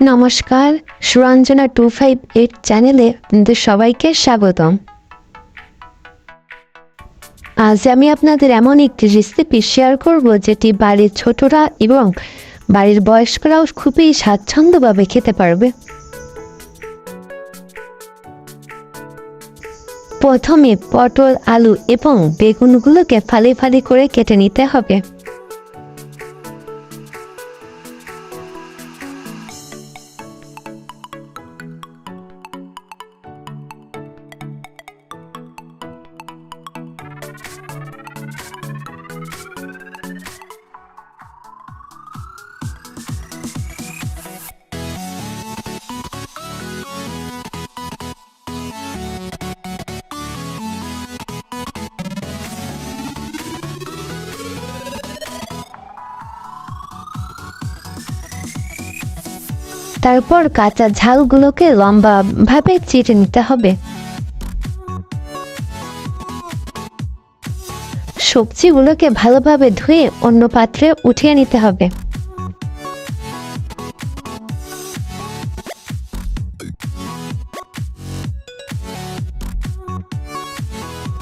নমস্কার, Suranjana two five eight চ্যানেলে আপনাদের সবাইকে স্বাগতম। আজ আমি আপনাদের এমন একটি রেসিপি শেয়ার করব যেটি বাড়ির ছোটরা এবং বাড়ির বয়স্করাও খুবই স্বাচ্ছন্দ্যভাবে খেতে পারবে। প্রথমে পটল, আলু এবং বেগুনগুলোকে ফালি ফালি করে কেটে নিতে হবে। তারপর কাঁচা ঝালগুলোকে লম্বাভাবে চিটে নিতে হবে। সবজিগুলোকে ভালোভাবে ধুয়ে অন্য পাত্রে উঠিয়ে নিতে হবে।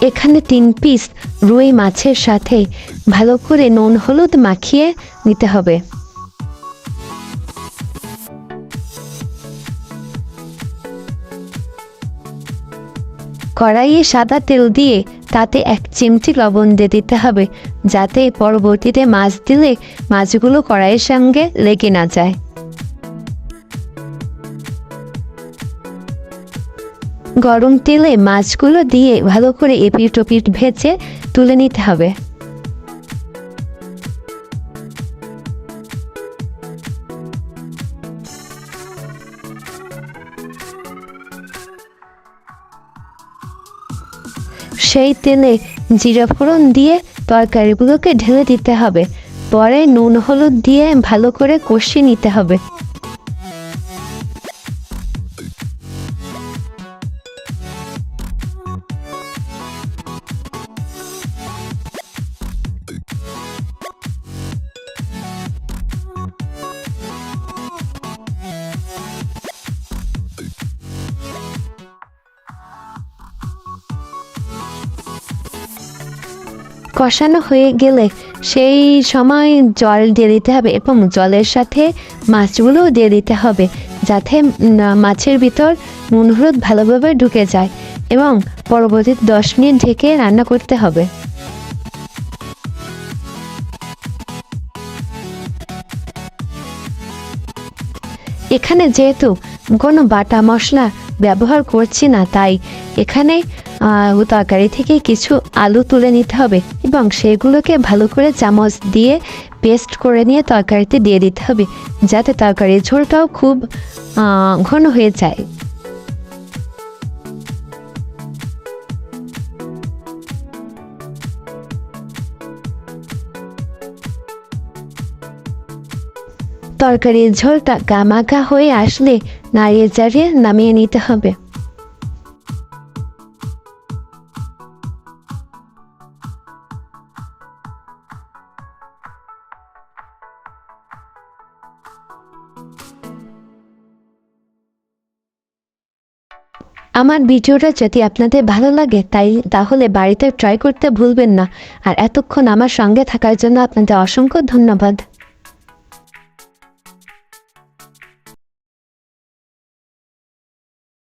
এখানে তিন পিস রুই মাছের সাথে ভালো করে নুন হলুদ মাখিয়ে নিতে হবে। কড়াইয়ে সাদা তেল দিয়ে তাতে এক চিমটি লবণ দিয়ে দিতে হবে, যাতে পরবর্তীতে মাছ দিলে মাছগুলো কড়াইয়ের সঙ্গে লেগে না যায়। গরম তেলে মাছগুলো দিয়ে ভালো করে এপিট ওপিট ভেজে তুলে নিতে হবে। সেই তেলে জিরা ফোড়ন দিয়ে তরকারিগুলোকে ঢেলে দিতে হবে। পরে নুন, হলুদ দিয়ে ভালো করে কষিয়ে নিতে হবে। কষানো হয়ে গেলে সেই সময় জল দিয়ে দিতে হবে এবং জলের সাথে মাছগুলোও দিয়ে দিতে হবে যাতে মাছের ভিতর নুন হলুদ ভালোভাবে ঢুকে যায় এবং পরবর্তী দশ মিনিট ঢেকে রান্না করতে হবে। এখানে যেহেতু কোনো বাটা মশলা ব্যবহার করছি না, তাই এখানে তরকারি থেকে কিছু আলু তুলে নিতে হবে এবং সেগুলোকে ভালো করে চামচ দিয়ে পেস্ট করে নিয়ে তরকারিতে দিয়ে দিতে হবে, যাতে তরকারির ঝোলটাও খুব ঘন হয়ে যায়। তরকারির ঝোলটা গামাগা হয়ে আসলে নাড়িয়ে চাড়িয়ে নামিয়ে নিতে হবে আমার ভিডিওটা যদি আপনাদের ভালো লাগে, তাই তাহলে বাড়িতে ট্রাই করতে ভুলবেন না। আর এতক্ষণ আমার সঙ্গে থাকার জন্য আপনাদের অসংখ্য ধন্যবাদ।